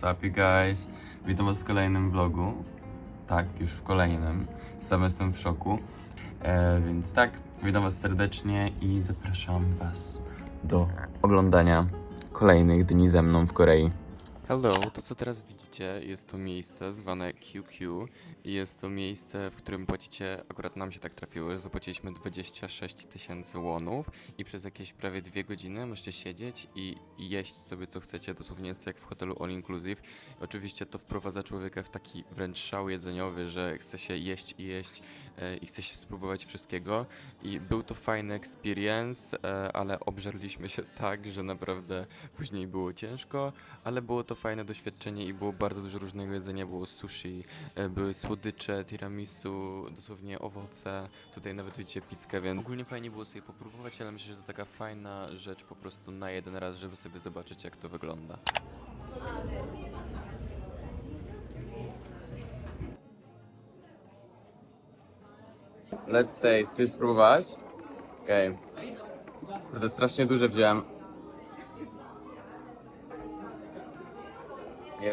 What's up you guys? Witam was w kolejnym vlogu. Tak, już w kolejnym. Sam jestem w szoku. E, więc tak, witam was serdecznie i zapraszam was do oglądania kolejnych dni ze mną w Korei. Hello, to co teraz widzicie jest to miejsce zwane QQ i jest to miejsce, w którym płacicie, akurat nam się tak trafiło, że zapłaciliśmy 26 tysięcy wonów i przez jakieś prawie dwie godziny możecie siedzieć i jeść sobie co chcecie, dosłownie jest jak w hotelu all inclusive. Oczywiście to wprowadza człowieka w taki wręcz szał jedzeniowy, że chce się jeść i jeść e, i chce się spróbować wszystkiego i był to fajny experience, e, ale obżarliśmy się tak, że naprawdę później było ciężko, ale było to fajne doświadczenie i było bardzo dużo różnego jedzenia, było sushi, e, były słodycze, tiramisu, dosłownie owoce, tutaj nawet widzicie pizzkę, więc ogólnie fajnie było sobie popróbować, ale myślę, że to taka fajna rzecz po prostu na jeden raz, żeby sobie zobaczyć jak to wygląda. Let's taste. Ty spróbowałaś? Okej. Okay. To strasznie duże wziąłem.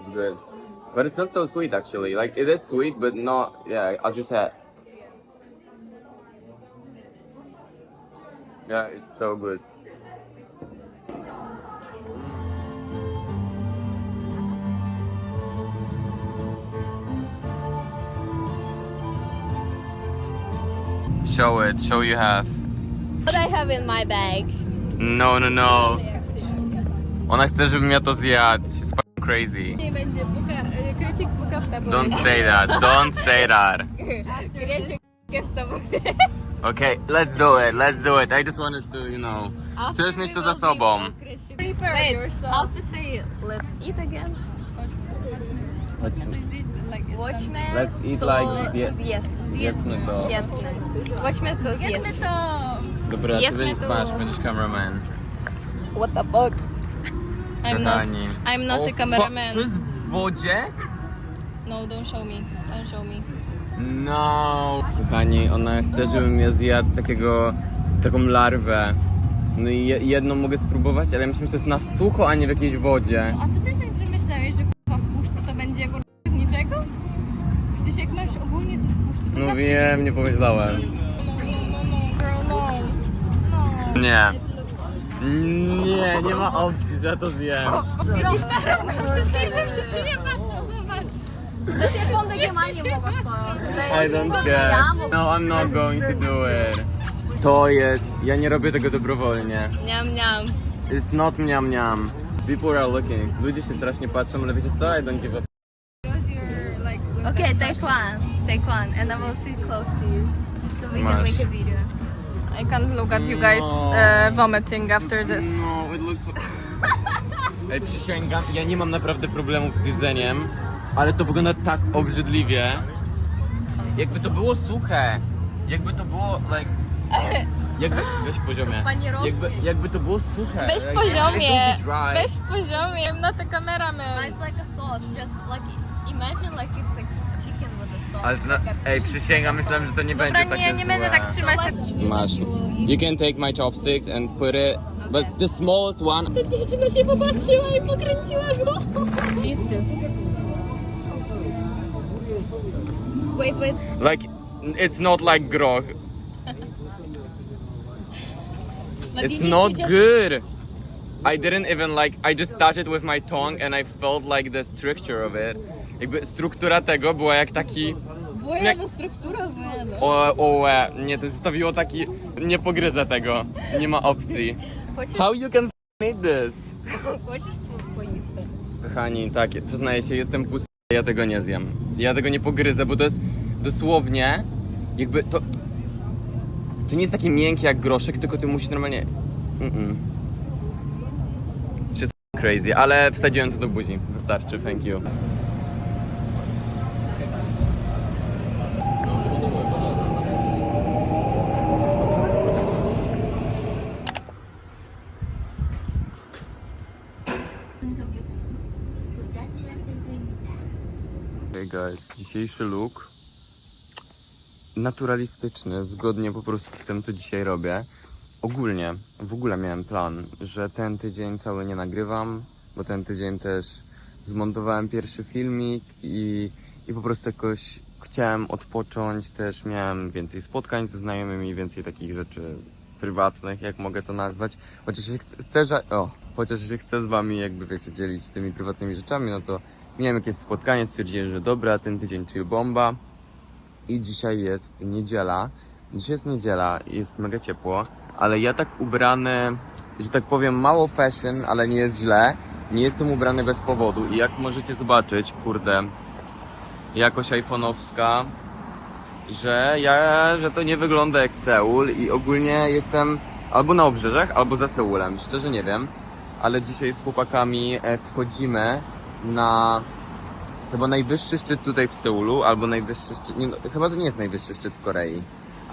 It's good. But it's not so sweet actually. Like it is sweet, but not yeah, as you said. Yeah, it's so good. Show it. Show you have. What I have in my bag. No, no, no. Ona chce, żebym ja to zjadł. She's fucking crazy. Nie będzie buka, krytyk buka w tabu. Don't say that. Don't say that. Ja się w to Okay, let's do it. Let's do it. I just wanted to, you know. Chcę już mieć to za sobą. Prepare Wait, yourself. how to say let's eat again? Chodźmy coś zjeść, like it's Watchmy. Let's eat to like zje- zjest. Zjedzmy to. Zjedzmy. Watchmy to Jedzmy zjest. to! Dobra, ty Zjedzmy będziesz, to. masz, będziesz cameraman. What the fuck? I'm not, Kochani. I'm not O, a fu- cameraman. To jest w wodzie? No, don't show me. Don't show me. No. Kochani, ona chce, żebym ja zjadł takiego, taką larwę. No i je- jedną mogę spróbować, ale myślę, że to jest na sucho, a nie w jakiejś wodzie. A co ty sobie myślałeś, że kurwa w puszce to będzie kurwa z niczego? Przecież jak masz ogólnie coś w puszce, to No zawsze... wiem, nie pomyślałem. No, no, no, no, girl, no. No. Nie. Nie, nie ma opcji, że ja to zjem. Widzisz, teraz wszystkie wszyscy mnie patrzą, zobacz. Nie ma nie mogę I don't care. No, I'm not going to do it. To jest, ja nie robię tego dobrowolnie. Niam, niam. It's not miam miam. People are looking. Ludzie się strasznie patrzą, ale wiecie co? I don't give a f- Because you're like... with Okay, take one. Take one and I will sit close to you. So we can Masz. make a video. I can't look at you guys No. uh, vomiting after this. No, it looks... Ej, przysięgam, ja nie mam naprawdę problemów z jedzeniem, ale to wygląda tak obrzydliwie. Jakby to było suche, jakby to było, like... Jakby, weź w poziomie. Panierowki. Jakby, jakby to było suche. Weź like, poziomie, it will be dry. weź poziomie, I'm not a cameraman. It's like a sauce, just like imagine like it's like chicken with a sauce. Ale to, na- like a ej, beef. przysięgam, myślałem, że to nie będzie Dobra, takie nie, nie złe. będę tak trzymać. Masz. You can take my chopsticks and put it, but the smallest one. Ta dziewczyna się popatrzyła i pokręciła go. Wait, wait. Like, it's not like groch. But It's not good. I didn't even like, I just touched it with my tongue and I felt like the structure of it. Jakby struktura tego była jak taki, Bueno, struktura bueno. o, o, e, nie, to zostawiło taki, nie pogryzę tego, nie ma opcji. Хочеш, How you can f- eat this? хочеш по- поїсти? Kochani, tak, przyznaję się, jestem pusty, ja tego nie zjem. Ja tego nie pogryzę, bo to jest dosłownie, jakby to... To nie jest takie miękkie jak groszek, tylko ty musisz normalnie... Mm-mm. Jest crazy, ale wsadziłem to do buzi. Wystarczy, thank you. Guys, dzisiejszy look naturalistyczny, zgodnie po prostu z tym, co dzisiaj robię. Ogólnie, w ogóle miałem plan, że ten tydzień cały nie nagrywam, bo ten tydzień też zmontowałem pierwszy filmik i, i po prostu jakoś chciałem odpocząć. Też miałem więcej spotkań ze znajomymi, więcej takich rzeczy prywatnych, jak mogę to nazwać. Chociaż się chcę, chcę o, chociaż chcę z wami jakby wiecie dzielić tymi prywatnymi rzeczami, no to miałem jakieś spotkanie, stwierdziłem, że dobra, ten tydzień chill bomba. I dzisiaj jest niedziela. Dzisiaj jest niedziela, jest mega ciepło, ale ja tak ubrany, że tak powiem, mało fashion, ale nie jest źle. Nie jestem ubrany bez powodu i jak możecie zobaczyć, kurde, jakoś iPhone'owska, że ja, że to nie wygląda jak Seul i ogólnie jestem albo na obrzeżach, albo za Seulem, szczerze nie wiem, ale dzisiaj z chłopakami e, wchodzimy na chyba najwyższy szczyt tutaj w Seulu, albo najwyższy szczyt, nie, no, chyba to nie jest najwyższy szczyt w Korei,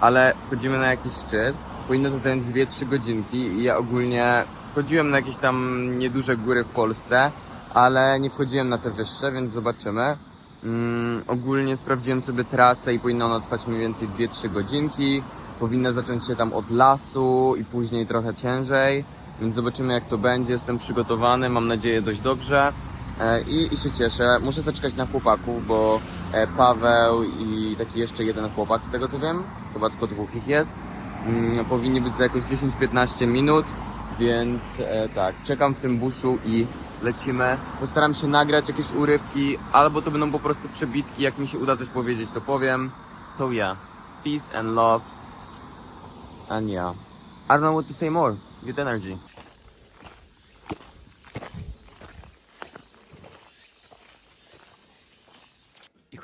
ale wchodzimy na jakiś szczyt, powinno to zająć 2-3 godzinki i ja ogólnie wchodziłem na jakieś tam nieduże góry w Polsce, ale nie wchodziłem na te wyższe, więc zobaczymy. Mm, ogólnie sprawdziłem sobie trasę i powinna ona trwać mniej więcej 2-3 godzinki. Powinna zacząć się tam od lasu i później trochę ciężej, więc zobaczymy jak to będzie. Jestem przygotowany, mam nadzieję dość dobrze i, i się cieszę. Muszę zaczekać na chłopaków, bo e, Paweł i taki jeszcze jeden chłopak, z tego co wiem, chyba tylko dwóch ich jest, mm, powinni być za jakoś 10-15 minut, więc e, tak, czekam w tym buszu i lecimy. Postaram się nagrać jakieś urywki, albo to będą po prostu przebitki, jak mi się uda coś powiedzieć, to powiem. So yeah, peace and love. And yeah, I don't know what to say more. Good energy.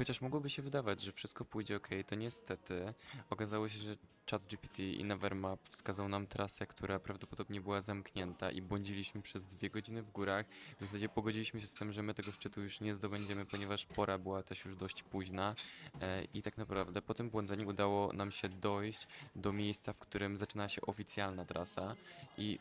Chociaż mogłoby się wydawać, że wszystko pójdzie ok, to niestety okazało się, że ChatGPT i Nevermap wskazał nam trasę, która prawdopodobnie była zamknięta i błądziliśmy przez dwie godziny w górach. W zasadzie pogodziliśmy się z tym, że my tego szczytu już nie zdobędziemy, ponieważ pora była też już dość późna e, i tak naprawdę po tym błądzeniu udało nam się dojść do miejsca, w którym zaczyna się oficjalna trasa i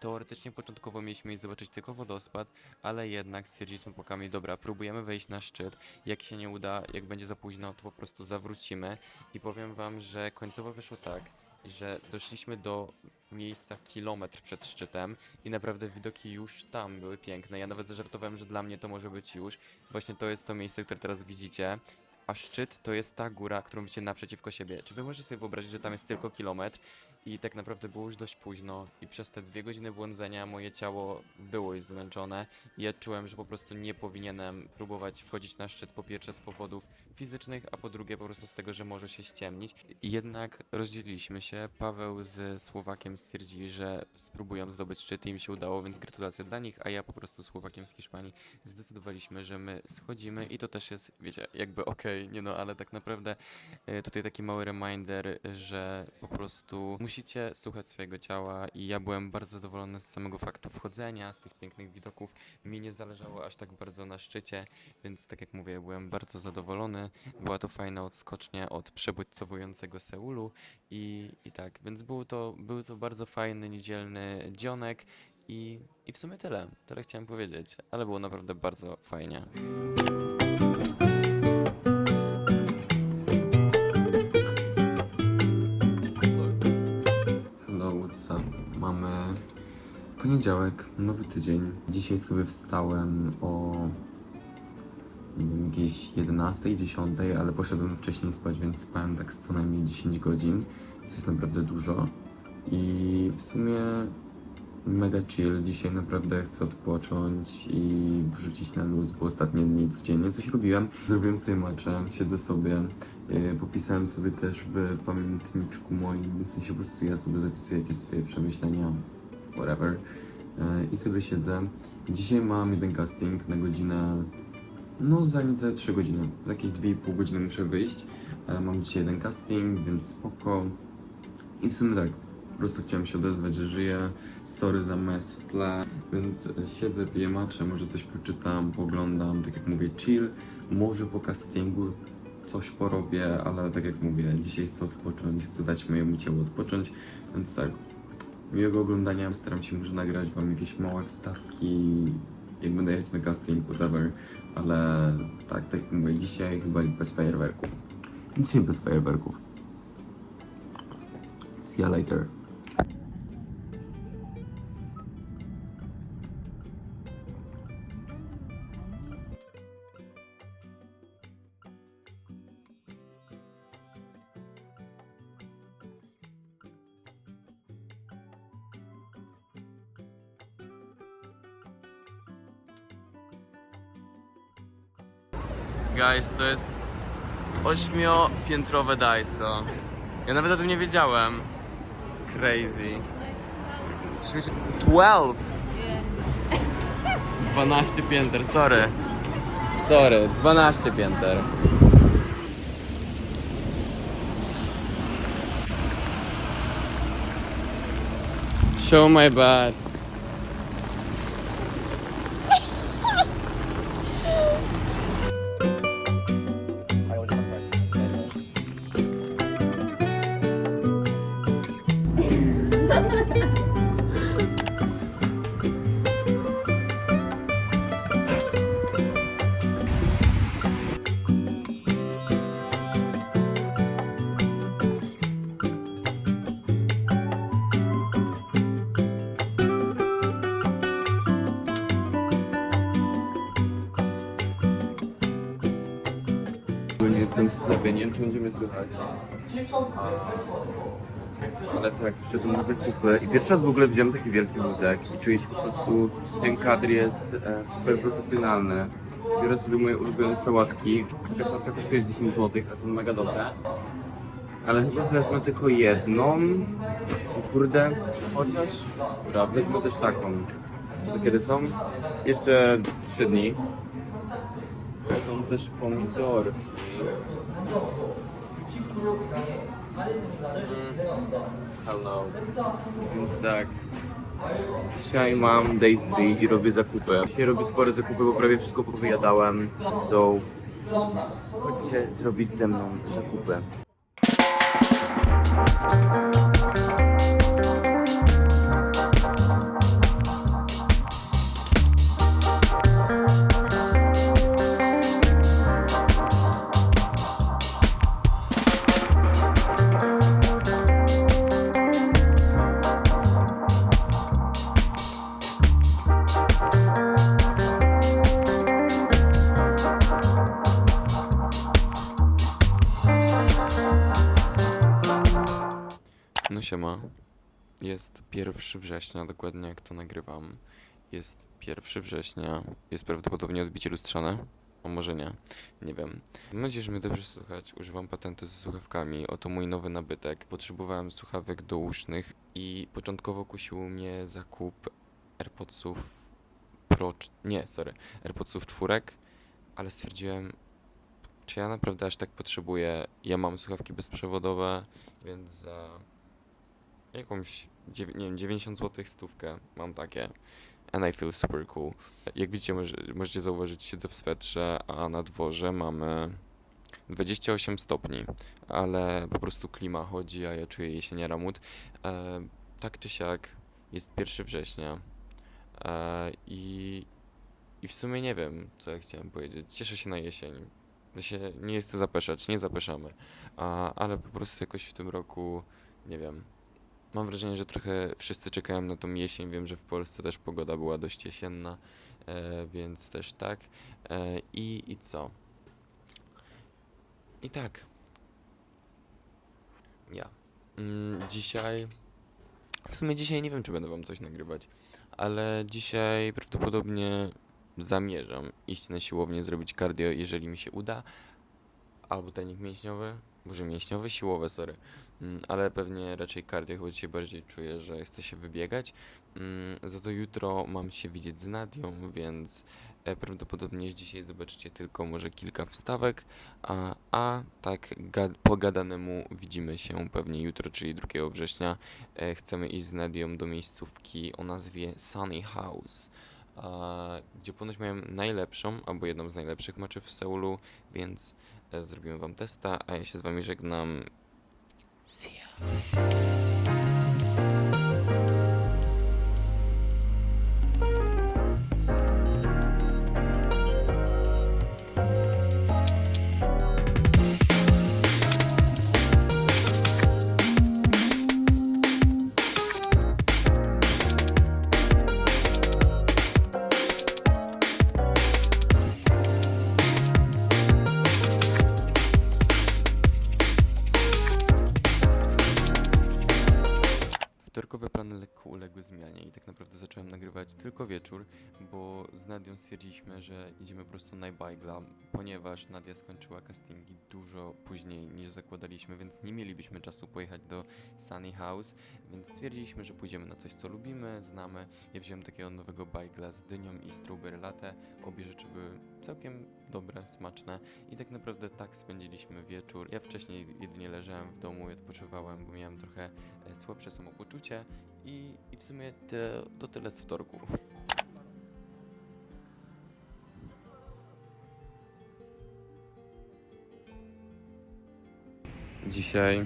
Teoretycznie początkowo mieliśmy iść zobaczyć tylko wodospad, ale jednak stwierdziliśmy pokami, dobra, próbujemy wejść na szczyt. Jak się nie uda, jak będzie za późno, to po prostu zawrócimy. I powiem wam, że końcowo wyszło tak, że doszliśmy do miejsca kilometr przed szczytem i naprawdę widoki już tam były piękne. Ja nawet zażartowałem, że dla mnie to może być już. Właśnie to jest to miejsce, które teraz widzicie. A szczyt to jest ta góra, którą widzicie naprzeciwko siebie. Czy wy możecie sobie wyobrazić, że tam jest tylko kilometr i tak naprawdę było już dość późno i przez te dwie godziny błądzenia moje ciało było już zmęczone i ja czułem, że po prostu nie powinienem próbować wchodzić na szczyt po pierwsze z powodów fizycznych, a po drugie po prostu z tego, że może się ściemnić. Jednak rozdzieliliśmy się. Paweł z Słowakiem stwierdzili, że spróbują zdobyć szczyt i im się udało, więc gratulacje dla nich, a ja po prostu z Słowakiem z Hiszpanii zdecydowaliśmy, że my schodzimy i to też jest, wiecie, jakby okej, nie no, ale tak naprawdę e, tutaj taki mały reminder, że po prostu musicie słuchać swojego ciała i ja byłem bardzo zadowolony z samego faktu wchodzenia, z tych pięknych widoków. Mi nie zależało aż tak bardzo na szczycie, więc tak jak mówię, byłem bardzo zadowolony. Była to fajna odskocznia od przebodźcowującego Seulu i, i tak, więc był to, był to bardzo fajny, niedzielny dzionek i, i w sumie tyle. Tyle chciałem powiedzieć, ale było naprawdę bardzo fajnie. Poniedziałek, nowy tydzień. Dzisiaj sobie wstałem o nie wiem, jakieś 11, 10, ale poszedłem wcześniej spać, więc spałem tak co najmniej 10 godzin, co jest naprawdę dużo. I w sumie mega chill. Dzisiaj naprawdę chcę odpocząć i wrzucić na luz, bo ostatnie dni codziennie coś robiłem. Zrobiłem sobie macze, siedzę sobie, yy, popisałem sobie też w pamiętniczku moim, w sensie po prostu ja sobie zapisuję jakieś swoje przemyślenia, whatever. Yy, I sobie siedzę. Dzisiaj mam jeden casting na godzinę, no za niecałe 3 godziny. Za jakieś 2,5 godziny muszę wyjść. Yy, mam dzisiaj jeden casting, więc spoko. I w sumie tak, po prostu chciałem się odezwać, że żyję. Sorry za mes w tle, więc e, siedzę, piję macze, może coś poczytam, poglądam, tak jak mówię, chill. Może po castingu coś porobię, ale tak jak mówię, dzisiaj chcę odpocząć, chcę dać mojemu ciału odpocząć, więc tak, miłego oglądania. Staram się może nagrać wam jakieś małe wstawki, jak będę jechać na casting, whatever, ale tak, tak jak mówię, dzisiaj chyba bez fajerwerków. Dzisiaj bez fajerwerków. See you later. Guys, to jest ośmiopiętrowe Daiso. Ja nawet o tym nie wiedziałem. Crazy. 12! 12 pięter, sorry. Sorry, 12 pięter. Show my bad. Nie jestem w sklepie, nie wiem czy będziemy słychać. Ale tak, przyszedłem na zakupy i pierwszy raz w ogóle wziąłem taki wielki wózek i czuję się po prostu, ten kadr jest e, super profesjonalny. Biorę sobie moje ulubione sałatki. Taka sałatka kosztuje 10 zł, a są mega dobre. Ale chyba wezmę tylko jedną. I kurde, chociaż... Dobra, wezmę też taką. To kiedy są? Jeszcze 3 dni. Też pomidorki. Hello. Więc tak. Dzisiaj mam day free i robię zakupy. Dzisiaj robię spore zakupy, bo prawie wszystko powyjadałem. So, chodźcie zrobić ze mną zakupy. Siema. Jest 1 września, dokładnie jak to nagrywam. Jest 1 września. Jest prawdopodobnie odbicie lustrzane. A może nie. Nie wiem. Mam nadzieję, że mnie dobrze słychać. Używam patentu ze słuchawkami. Oto mój nowy nabytek. Potrzebowałem słuchawek dousznych i początkowo kusił mnie zakup AirPodsów Pro... Nie, sorry. AirPodsów czwórek, ale stwierdziłem, czy ja naprawdę aż tak potrzebuję. Ja mam słuchawki bezprzewodowe, więc za jakąś, nie wiem, 90 zł stówkę mam takie. And I feel super cool. Jak widzicie, może, możecie zauważyć, siedzę w swetrze, a na dworze mamy 28 stopni, ale po prostu klima chodzi, a ja czuję jesieniara mód. E, tak czy siak, jest 1 września e, i, i w sumie nie wiem, co ja chciałem powiedzieć. Cieszę się na jesień. Się nie chcę zapeszać, nie zapeszamy, a, ale po prostu jakoś w tym roku, nie wiem, Mam wrażenie, że trochę wszyscy czekają na tą jesień. Wiem, że w Polsce też pogoda była dość jesienna, e, więc też tak. E, i, I co? I tak. Ja. Mm, dzisiaj. W sumie dzisiaj nie wiem, czy będę wam coś nagrywać, ale dzisiaj prawdopodobnie zamierzam iść na siłownię, zrobić cardio, jeżeli mi się uda. Albo trening mięśniowy. Boże, mięśniowy, siłowe, sorry. Mm, ale pewnie raczej cardio, choć się bardziej czuję, że chcę się wybiegać. Mm, Za to jutro mam się widzieć z Nadią, więc e, prawdopodobnie dzisiaj zobaczycie tylko może kilka wstawek, a, a tak ga- po gadanemu widzimy się pewnie jutro, czyli 2 września. E, Chcemy iść z Nadią do miejscówki o nazwie Sunny House. a, Gdzie ponoć mają najlepszą, albo jedną z najlepszych meczy w Seulu, więc zrobimy wam testa, a ja się z wami żegnam. See ya. Nadią stwierdziliśmy, że idziemy po prostu na bajgla, ponieważ Nadia skończyła castingi dużo później niż zakładaliśmy, więc nie mielibyśmy czasu pojechać do Sunny House, więc stwierdziliśmy, że pójdziemy na coś, co lubimy, znamy. Ja wziąłem takiego nowego bajgla z dynią i strawberry latte. Obie rzeczy były całkiem dobre, smaczne i tak naprawdę tak spędziliśmy wieczór. Ja wcześniej jedynie leżałem w domu i odpoczywałem, bo miałem trochę e, słabsze samopoczucie i, i w sumie te, to tyle z wtorku. Dzisiaj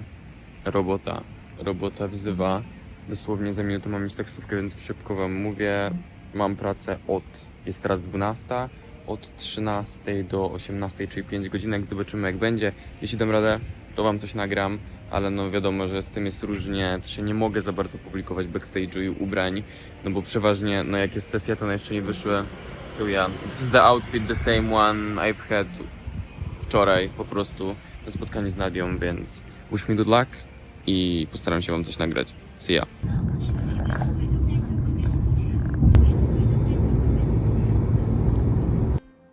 robota. Robota wzywa. Dosłownie za minutę mam mieć taksówkę, więc szybko wam mówię. Mam pracę od, jest teraz 12, od 13 do 18, czyli 5 godzinek. Zobaczymy jak będzie. Jeśli dam radę, to wam coś nagram, ale no wiadomo, że z tym jest różnie. Też nie mogę za bardzo publikować backstage'u i ubrań, no bo przeważnie, no jak jest sesja, to one jeszcze nie wyszły. So yeah, this is the outfit, the same one I've had wczoraj po prostu na z Nadią, więc wish me good luck i postaram się wam coś nagrać. See ya.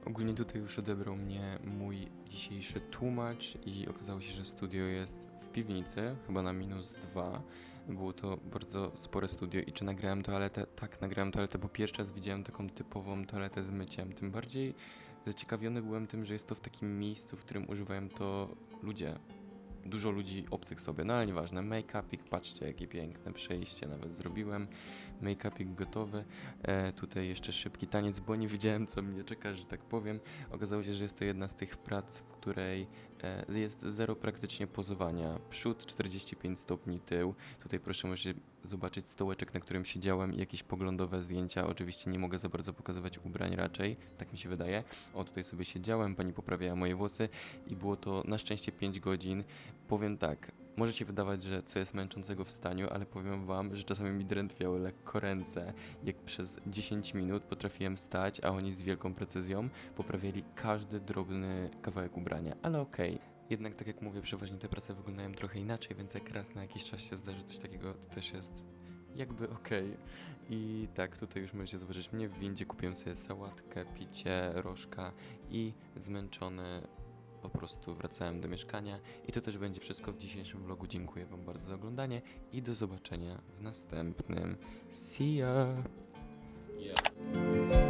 Ogólnie tutaj już odebrał mnie mój dzisiejszy tłumacz i okazało się, że studio jest w piwnicy, chyba na minus dwa. Było to bardzo spore studio i czy nagrałem toaletę? Tak, nagrałem toaletę, bo pierwszy raz widziałem taką typową toaletę z myciem. Tym bardziej zaciekawiony byłem tym, że jest to w takim miejscu, w którym używają to ludzie. Dużo ludzi obcych sobie, no ale nieważne. Make-upik, patrzcie jakie piękne przejście nawet zrobiłem. Make-upik gotowy. E, tutaj jeszcze szybki taniec, bo nie wiedziałem co mnie czeka, że tak powiem. Okazało się, że jest to jedna z tych prac, w której e, jest zero praktycznie pozowania. Przód 45 stopni tył. Tutaj proszę możecie zobaczyć stołeczek, na którym siedziałem i jakieś poglądowe zdjęcia. Oczywiście nie mogę za bardzo pokazywać ubrań raczej, tak mi się wydaje. O, tutaj sobie siedziałem, pani poprawiała moje włosy i było to na szczęście 5 godzin. Powiem tak, może się wydawać, że co jest męczącego w staniu, ale powiem wam, że czasami mi drętwiały lekko ręce, jak przez 10 minut potrafiłem stać, a oni z wielką precyzją poprawiali każdy drobny kawałek ubrania, ale okej. Jednak tak jak mówię, przeważnie te prace wyglądają trochę inaczej, więc jak raz na jakiś czas się zdarzy coś takiego, to też jest jakby okej. I tak, tutaj już możecie zobaczyć mnie w windzie, kupiłem sobie sałatkę, picie, rożka i zmęczony po prostu wracałem do mieszkania. I to też będzie wszystko w dzisiejszym vlogu. Dziękuję Wam bardzo za oglądanie i do zobaczenia w następnym. See ya! Yeah.